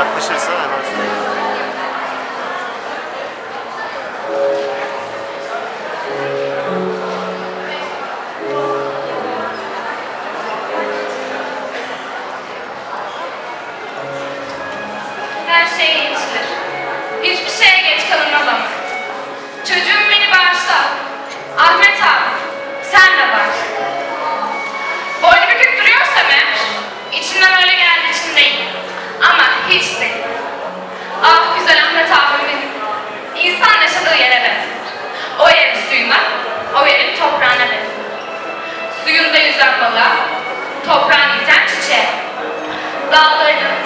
yaklaşırsa hemen. Her şey geçilir. Hiçbir şeye Suyunda yüzen balığa, toprağını iten çiçeğe. Dağlarının,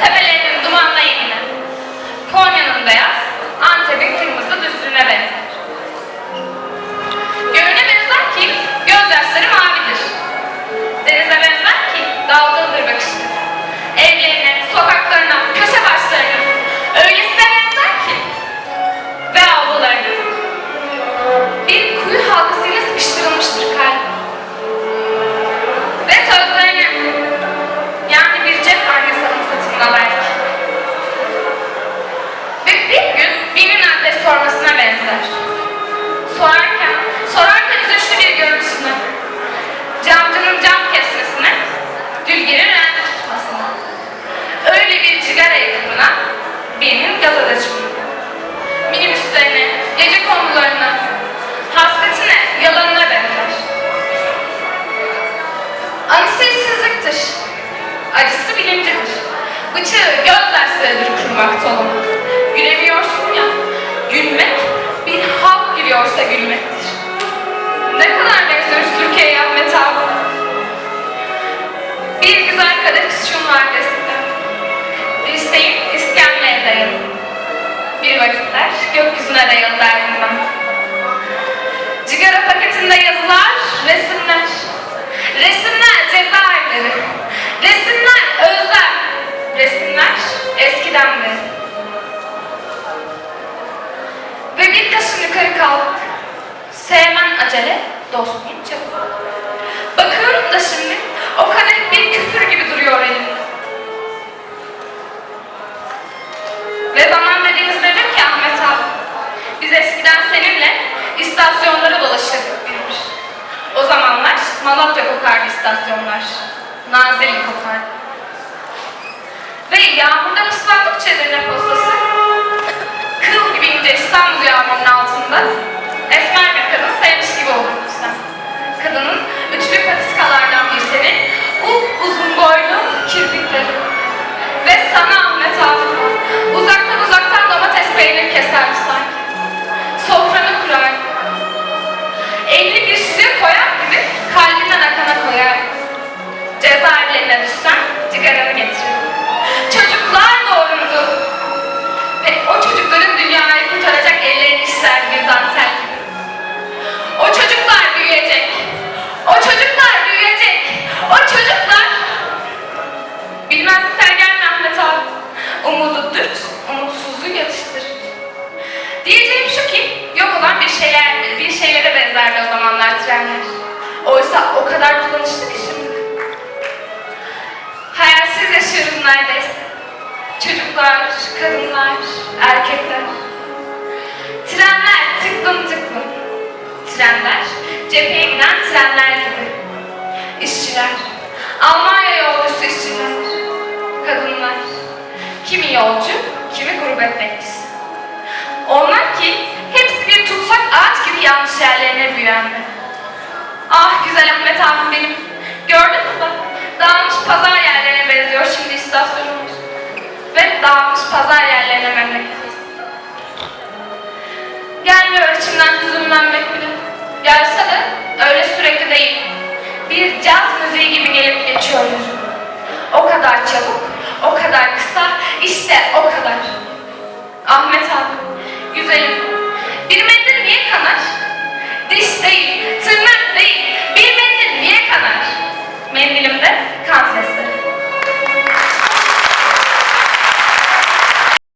birinin gazeteciliğine, minibüslerine, gece konularına, hasretine, yalanına benzer. Anısı işsizliktir. Acısı bilimcidir. Bıçağı gözler sığdır kırmakta olan. Gülemiyorsun ya, gülmek bir halk gülüyorsa gülmektir. Ne kadar benziyoruz Türkiye'ye Ahmet abi. Bir güzel kadeh kuşun var Bir vakitler gökyüzüne dayalı derdim ben. Cigara paketinde yazılar, resimler. Resimler cezaevleri. Resimler özlem. Resimler eskiden beri. Ve bir kaşın yukarı kaldık. Sevmen acele, dostun çabuk. Bakıyorum da şimdi o kadeh bir küfür gibi duruyor elimde. Ve zaman dediğimiz nedir ki Ahmet abi? Biz eskiden seninle istasyonlara dolaşırdık bir. O zamanlar Malatya kokardı istasyonlar. Nazilli kokardı. Ve yağmurdan ıslandıkça Edirne postası kıl gibi ince İstanbul yağmurunun altında kalbinden akana koyar. Cezaevlerine düşsen cigaranı getirir. Çocuklar doğururdu. Ve o çocukların dünyayı kurtaracak ellerini işler bir dantel gibi. O çocuklar büyüyecek. O çocuklar büyüyecek. O çocuklar... Oysa o kadar kullanışlı ki şimdi. Hayalsiz yaşıyoruz neredeyse. Çocuklar, kadınlar, erkekler. Trenler tıklım tıklım. Trenler cepheye giden trenler gibi. İşçiler, Almanya yolcusu işçiler. Kadınlar, kimi yolcu, kimi gurbet bekçisi. Onlar ki hepsi bir tutsak ağaç gibi yanlış yerlerine büyüyenler. Ah güzel Ahmet abim benim. Gördün mü bak? Dağılmış pazar yerlerine benziyor şimdi istasyonumuz. Ve dağılmış pazar yerlerine memleket. Gelmiyor içimden hüzünlenmek bile. Gelse de öyle sürekli değil. Bir caz müziği gibi gelip geçiyor yüzüme. O kadar çabuk,